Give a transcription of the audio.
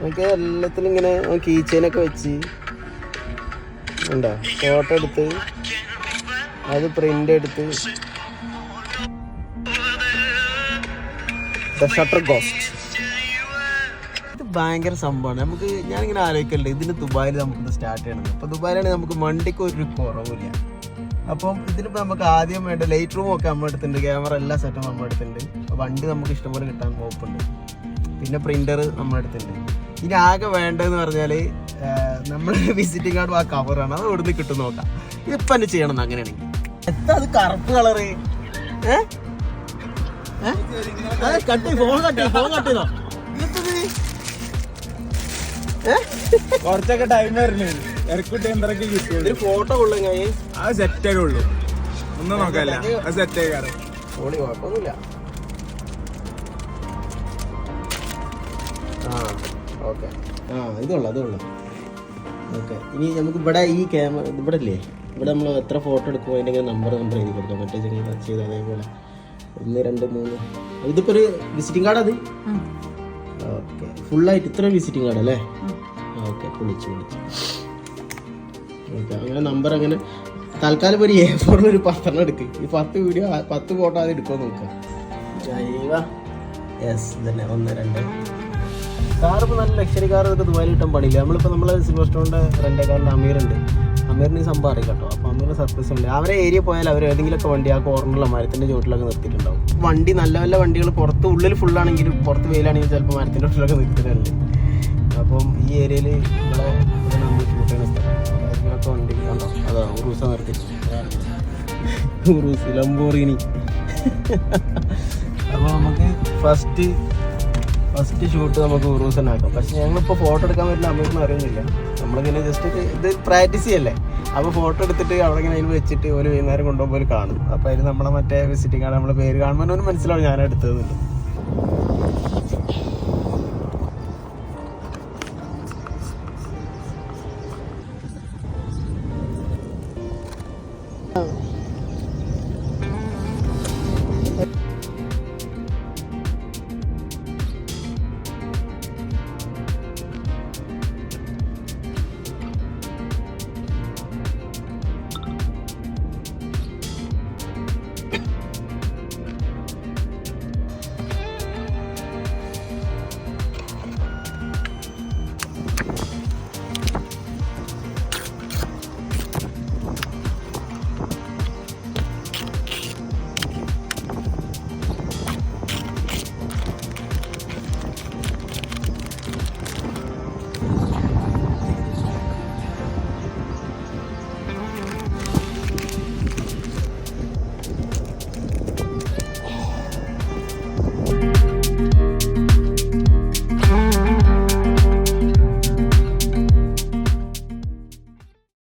നമുക്ക് എല്ലാത്തിലും ഇങ്ങനെ കീച്ചേനൊക്കെ വെച്ച് ഉണ്ടോ? ഫോട്ടോ എടുത്ത് അത് പ്രിന്റ് എടുത്ത് ഷട്ടർ ഗോസ്റ്റ് ഇത് ഭയങ്കര സംഭവമാണ്. നമുക്ക് ഞാനിങ്ങനെ ആലോചിക്കലുണ്ട്. ഇതിന് ദുബായിൽ നമുക്ക് സ്റ്റാർട്ട് ചെയ്യണം. അപ്പോൾ ദുബായിലാണെങ്കിൽ നമുക്ക് വണ്ടിക്ക് ഒരു കുറവില്ല അപ്പം ഇതിനിപ്പോൾ നമുക്ക് ആദ്യം വേണ്ട ലൈറ്റ് റൂം ഒക്കെ നമ്മൾ എടുത്തിട്ടുണ്ട് ക്യാമറ എല്ലാ സെറ്റും നമ്മൾ എടുത്തിട്ടുണ്ട് വണ്ടി നമുക്ക് ഇഷ്ടംപോലെ കിട്ടാൻ ഹോപ്പുണ്ട് പിന്നെ പ്രിന്റർ നമ്മൾ എടുത്തിട്ടുണ്ട് ഇനി ആകെ വേണ്ടതെന്ന് പറഞ്ഞാൽ നമ്മൾ വിസിറ്റിംഗ് കാർഡ് ആ കവറാണ് അത് ഇവിടുന്ന് കിട്ടും നോക്കാം. ഇപ്പം തന്നെ ചെയ്യണം അങ്ങനെയാണെങ്കിൽ. എന്താ അത് കറുപ്പ് കളറ്? കട്ട് ഫോൺ കട്ടി ഫോൺ? കുറച്ചൊക്കെ ടൈം വരുന്നു ഇറക്കിട്ട് എന്തൊക്കെ കിട്ടുള്ളൂ ഒരു ഫോട്ടോ അത് സെറ്റ് ആകെ ഉള്ളൂ. ഒന്നും നോക്കാല്ല അത് സെറ്റ് ആകാറ് ഓടി കുഴപ്പമൊന്നുമില്ല. ആ. ഓക്കെ. ആ ഇതുള്ളൂ അതുള്ളൂ ഓക്കെ. ഇനി നമുക്ക് ഇവിടെ ഈ ക്യാമറ ഇവിടെ ഇല്ലേ? ഇവിടെ നമ്മൾ എത്ര ഫോട്ടോ എടുക്കുമ്പോൾ അതിന്റെ ഇങ്ങനെ നമ്പർ നമ്പർ എഴുതി കൊടുക്കാം. മറ്റേ ചെറിയ ടച്ച് ചെയ്ത് അതേപോലെ. ഒന്ന് രണ്ട് മൂന്ന്. ഇതിപ്പോൾ ഒരു വിസിറ്റിംഗ് കാർഡ് അത്? ഓക്കെ. ഫുള്ളായിട്ട് ഇത്ര വിസിറ്റിംഗ് കാർഡ് അല്ലേ? ഓക്കെ വിളിച്ച് വിളിച്ച്. ഓക്കെ അങ്ങനെ നമ്പർ അങ്ങനെ തൽക്കാലം ഒരു എ ഫോറിൽ ഒരു പത്തെണ്ണം എടുക്ക്. ഈ പത്ത് വീഡിയോ പത്ത് ഫോട്ടോ അത് എടുക്കുമോ നോക്കാം. ജൈവ. യെസ് തന്നെ ഒന്ന് രണ്ട്. കാർ ഇപ്പോൾ നല്ല ലക്ഷറി കാർ ഇതൊക്കെ ദുബായിൽ കിട്ടാൻ പണിയില്ല. നമ്മളിപ്പോൾ നമ്മളെ സിൽവസ്റ്റോണിന്റെ റെന്റെ കാറിന്റെ അമീറുണ്ട് അമീറിന് സംഭവം അറിയാം കേട്ടോ. അപ്പോൾ അമീറിന് സർപ്രൈസ് ഉണ്ട്. അവരെ ഏരിയ പോയാൽ അവർ ഏതെങ്കിലുമൊക്കെ വണ്ടി ആ കോർണറിലെ മരത്തിന്റെ ചുവട്ടിലൊക്കെ നിർത്തിയിട്ടുണ്ടാവും. വണ്ടി നല്ല നല്ല വണ്ടികൾ പുറത്ത് ഉള്ളിൽ ഫുള്ളാണെങ്കിലും പുറത്ത് വെയിലാണെങ്കിലും ചിലപ്പോൾ മരത്തിന്റെ ചുവട്ടിലൊക്കെ നിർത്തിയിട്ടുണ്ട്. അപ്പം ഈ ഏരിയയിൽ ഇവിടെ നമ്മൾ ഷൂട്ട് സ്ഥലം. വണ്ടി അതാ ഉറൂസ നിർത്തി ഉറൂസ് ലംബോറിനി. അപ്പോൾ നമുക്ക് ഫസ്റ്റ് ഫസ്റ്റ് ഷൂട്ട് നമുക്ക് ഉറൂസ് തന്നെ ആക്കാം പക്ഷെ ഞങ്ങളിപ്പോൾ ഫോട്ടോ എടുക്കാൻ പറ്റില്ല അമ്മയ്ക്കൊന്നും അറിയുന്നില്ല. നമ്മളിങ്ങനെ ജസ്റ്റ് ഇത് പ്രാക്ടീസ് ചെയ്യല്ലേ? അപ്പോൾ ഫോട്ടോ എടുത്തിട്ട് അവിടെ ഇങ്ങനെ അതിൽ വെച്ചിട്ട് ഒരു വൈകുന്നേരം കൊണ്ടുപോകുമ്പോൾ കാണും. അപ്പോൾ അതിൽ നമ്മളെ മറ്റേ വിസിറ്റിംഗ് ആണ് നമ്മളെ പേര് കാണുമ്പോൾ ഒരു മനസ്സിലാവും ഞാൻ എടുത്തതെന്നുണ്ട് Oh.